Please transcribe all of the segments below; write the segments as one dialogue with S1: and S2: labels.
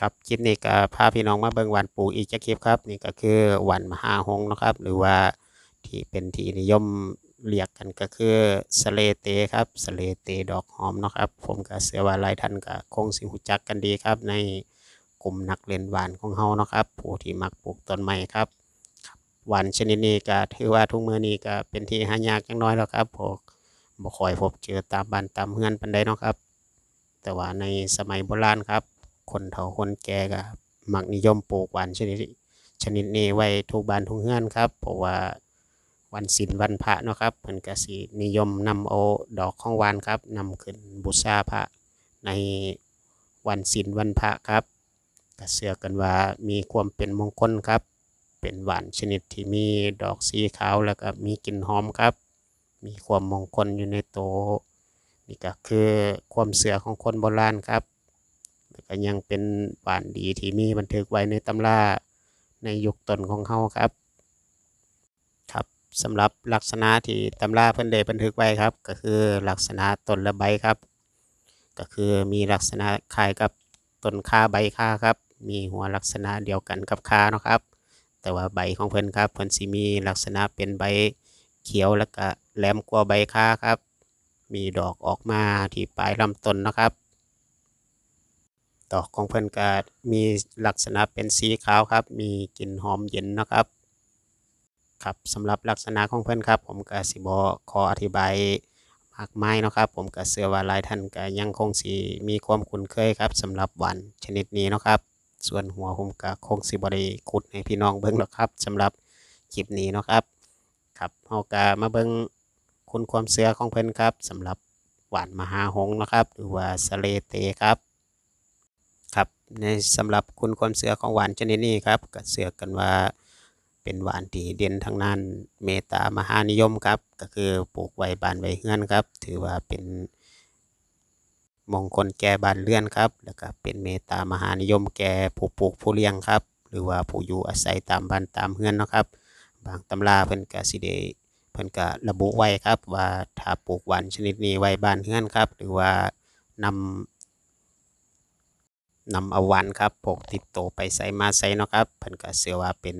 S1: ครับคลิปนี้ก็พาพี่น้องมาเบิ่งวันปลูกอีกจักคลิปครับนี่ก็คือวันมหาหงนะครับ หรือว่าที่เป็นที่นิยมเรียกกันก็คือสเลเตครับสเลเตดอกหอมนะครับ ผมก็เชื่อว่าหลายท่านก็คงสิรู้จักกันดีครับ ในกลุ่มนักเล่นหวานของเฮานะครับ ผู้ที่มักปลูกต้นไม้ครับหวานชนิดนี้ก็ถือว่าทุกมือนี้ก็เป็นที่หายากจักหน้อยแล้วครับพวกบ่คอยพบเจอตามบ้านตามเรือนปานใดเนาะครับ แต่ว่าในสมัยโบราณครับ คนเฒ่าคนแก่ก็มักนิยมปลูกหวานชนิดชนิดนี้ไว้ทุกบ้านทุกเรือนครับ เพราะว่าวันศีลวันพระเนาะครับเพิ่นก็สินิยมนำเอาดอกของหวานครับนำขึ้นบูชาพระในวันศีลวันพระครับก็เชื่อกันว่ามีความเป็นมงคลครับ เป็นหวานชนิดที่มีดอกสีขาวแล้วก็มีกลิ่นหอมครับ มีความมงคลอยู่ในโตนี่ก็คือความเชื่อของคนโบราณครับ ก็ยังเป็นหวานดีที่มีบันทึกไว้ในตำราในยุคต้นของเฮาครับ ครับสำหรับลักษณะที่ตำราเพิ่นได้บันทึกไว้ครับ ก็คือลักษณะต้นและใบครับ ก็คือมีลักษณะคล้ายกับต้นข่าใบข่าครับ มีหัวลักษณะเดียวกันกับข่าเนาะครับ แต่ว่าใบของเพิ่นครับเพิ่นสิมีลักษณะเป็นใบเขียวแล้วก็แหลมกว่าใบข่าครับ มีดอกออกมาที่ปลายลำต้นนะครับ ดอกของเพิ่นก็มีลักษณะเป็นสีขาวครับ มีกลิ่นหอมเย็นนะครับ ครับสำหรับลักษณะของเพิ่นครับ ผมก็สิบ่ขออธิบายมากมายนะครับ ผมก็เชื่อว่าหลายท่านก็ยังคงสิมีความคุ้นเคยครับสำหรับหวานชนิดนี้นะครับ ส่วนหัวผมก็คงสิบ่ได้ขุดให้พี่น้องเบิ่งหรอกครับสำหรับคลิปนี้นะครับ ครับเฮาก็มาเบิ่งคุณความเชื่อของเพิ่นครับสำหรับหวานมหาหงนะครับ หรือว่าสเลเตครับ ในสำหรับคุณความเชื่อของหวานชนิดนี้ครับก็เชื่อกันว่าเป็นหวานที่เด่นทางด้านเมตตามหานิยมครับ ก็คือปลูกไว้บานไว้เรือนครับ ถือว่าเป็นมงคลแก่บานเรือนครับ แล้วก็เป็นเมตตามหานิยมแก่ผู้ปลูกผู้เลี้ยงครับ หรือว่าผู้อยู่อาศัยตามบ้านตามเรือนนะครับ บางตำราเพิ่นก็สิได้เพิ่นก็ระบุไว้ครับ ว่าถ้าปลูกหวานชนิดนี้ไว้บ้านเรือนครับ หรือว่านำ นำเอาหวานครับพกติดโตไปไสมาไสเนาะครับเพิ่นก็เชื่อว่าเป็น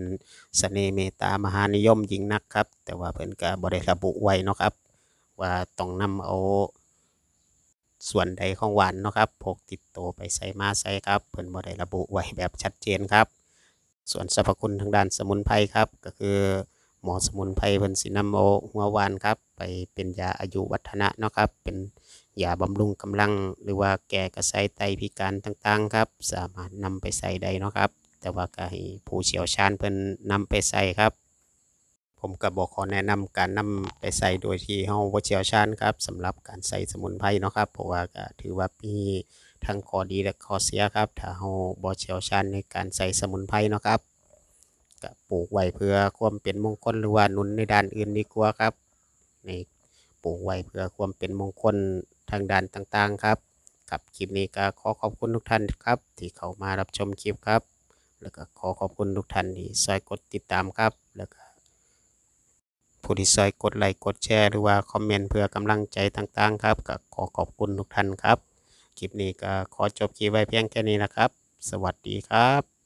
S1: เสน่ห์เมตตามหานิยมยิ่งนักครับ แต่ว่าเพิ่นก็บ่ได้ระบุไว้เนาะครับ ว่าต้องนำเอาส่วนใดของหวานเนาะครับพกติดโตไปไสมาไสครับเพิ่นบ่ได้ระบุไว้แบบชัดเจนครับ ส่วนสรรพคุณทางด้านสมุนไพรครับก็คือหมอสมุนไพรเพิ่นสินำเอาหัวหวานครับ ไปเป็นยาอายุวัฒนะเนาะครับ เป็น ยาบำรุงกำลัง หรือว่าแก้กระไสไตพิการต่างๆครับ สามารถนำไปใส่ได้เนาะครับ แต่ว่าก็ให้ผู้เชี่ยวชาญเพิ่นนำไปใส่ครับ ผมก็บ่ขอแนะนำการนำไปใส่โดยที่เฮาบ่เชี่ยวชาญครับสำหรับการใส่สมุนไพรเนาะครับเพราะว่าก็ถือว่ามีทั้งข้อดีและข้อเสียครับ ถ้าเฮาบ่เชี่ยวชาญในการใส่สมุนไพรเนาะครับก็ปลูกไว้เพื่อความเป็นมงคลหรือว่าหนุนในด้านอื่นดีกว่าครับในปลูกไว้เพื่อความเป็นมงคล ทางด้านต่างๆครับครับคลิปนี้ก็ขอขอบคุณทุกท่านครับ ที่เข้ามารับชมคลิปครับ แล้วก็ขอขอบคุณทุกท่านที่ช่วยกดติดตามครับ แล้วก็ผู้ที่ช่วยกดไลค์กดแชร์หรือว่าคอมเมนต์เพื่อกำลังใจต่างๆ ครับก็ขอขอบคุณทุกท่านครับคลิปนี้ก็ขอจบคลิปไว้เพียงแค่นี้นะครับ สวัสดีครับ